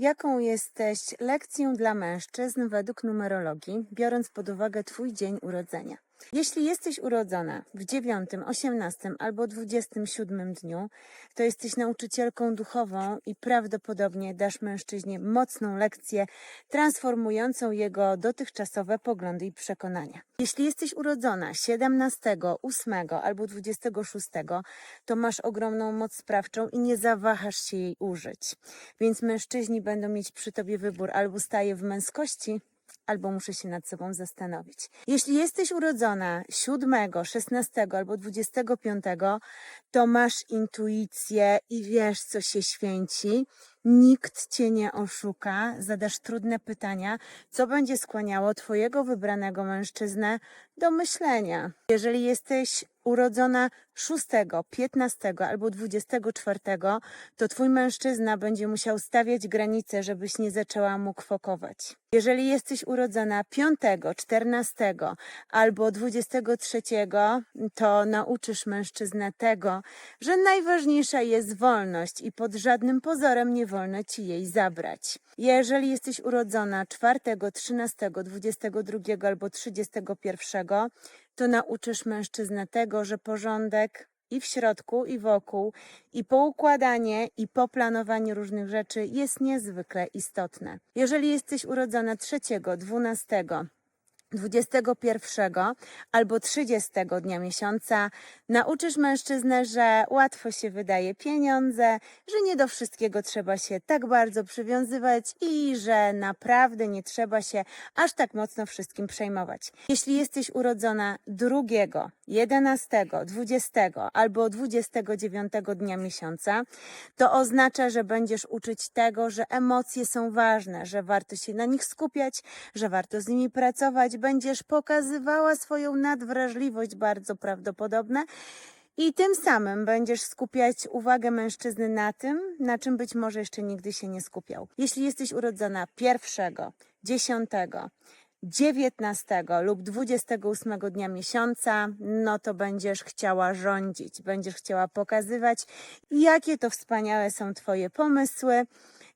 jaką jesteś lekcją dla mężczyzn według numerologii, biorąc pod uwagę Twój dzień urodzenia. Jeśli jesteś urodzona w 9, 18 albo 27 dniu, to jesteś nauczycielką duchową i prawdopodobnie dasz mężczyźnie mocną lekcję transformującą jego dotychczasowe poglądy i przekonania. Jeśli jesteś urodzona 17, 8 albo 26, to masz ogromną moc sprawczą i nie zawahasz się jej użyć. Więc mężczyźni będą mieć przy tobie wybór albo staję w męskości, albo muszę się nad sobą zastanowić. Jeśli jesteś urodzona 7, 16 albo 25, to masz intuicję i wiesz, co się święci. Nikt cię nie oszuka, zadasz trudne pytania, co będzie skłaniało twojego wybranego mężczyznę do myślenia. Jeżeli jesteś urodzona 6, 15 albo 24, to twój mężczyzna będzie musiał stawiać granice, żebyś nie zaczęła mu kwokować. Jeżeli jesteś urodzona 5, 14 albo 23, to nauczysz mężczyznę tego, że najważniejsza jest wolność i pod żadnym pozorem nie wolno ci jej zabrać. Jeżeli jesteś urodzona 4, 13, 22 albo 31, to nauczysz mężczyznę tego, że porządek i w środku, i wokół, i poukładanie, i poplanowanie różnych rzeczy jest niezwykle istotne. Jeżeli jesteś urodzona 3, 12, 21 albo 30 dnia miesiąca nauczysz mężczyznę, że łatwo się wydaje pieniądze, że nie do wszystkiego trzeba się tak bardzo przywiązywać i że naprawdę nie trzeba się aż tak mocno wszystkim przejmować. Jeśli jesteś urodzona 2, 11, 20 albo 29 dnia miesiąca, to oznacza, że będziesz uczyć tego, że emocje są ważne, że warto się na nich skupiać, że warto z nimi pracować, będziesz pokazywała swoją nadwrażliwość bardzo prawdopodobne i tym samym będziesz skupiać uwagę mężczyzny na tym, na czym być może jeszcze nigdy się nie skupiał. Jeśli jesteś urodzona pierwszego, dziesiątego, 19 lub 28 dnia miesiąca, no to będziesz chciała rządzić, będziesz chciała pokazywać, jakie to wspaniałe są Twoje pomysły.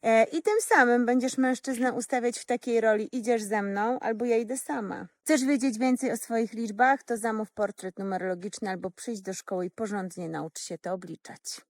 E, I tym samym będziesz mężczyznę ustawiać w takiej roli: idziesz ze mną, albo ja idę sama. Chcesz wiedzieć więcej o swoich liczbach? To zamów portret numerologiczny albo przyjdź do szkoły i porządnie naucz się to obliczać.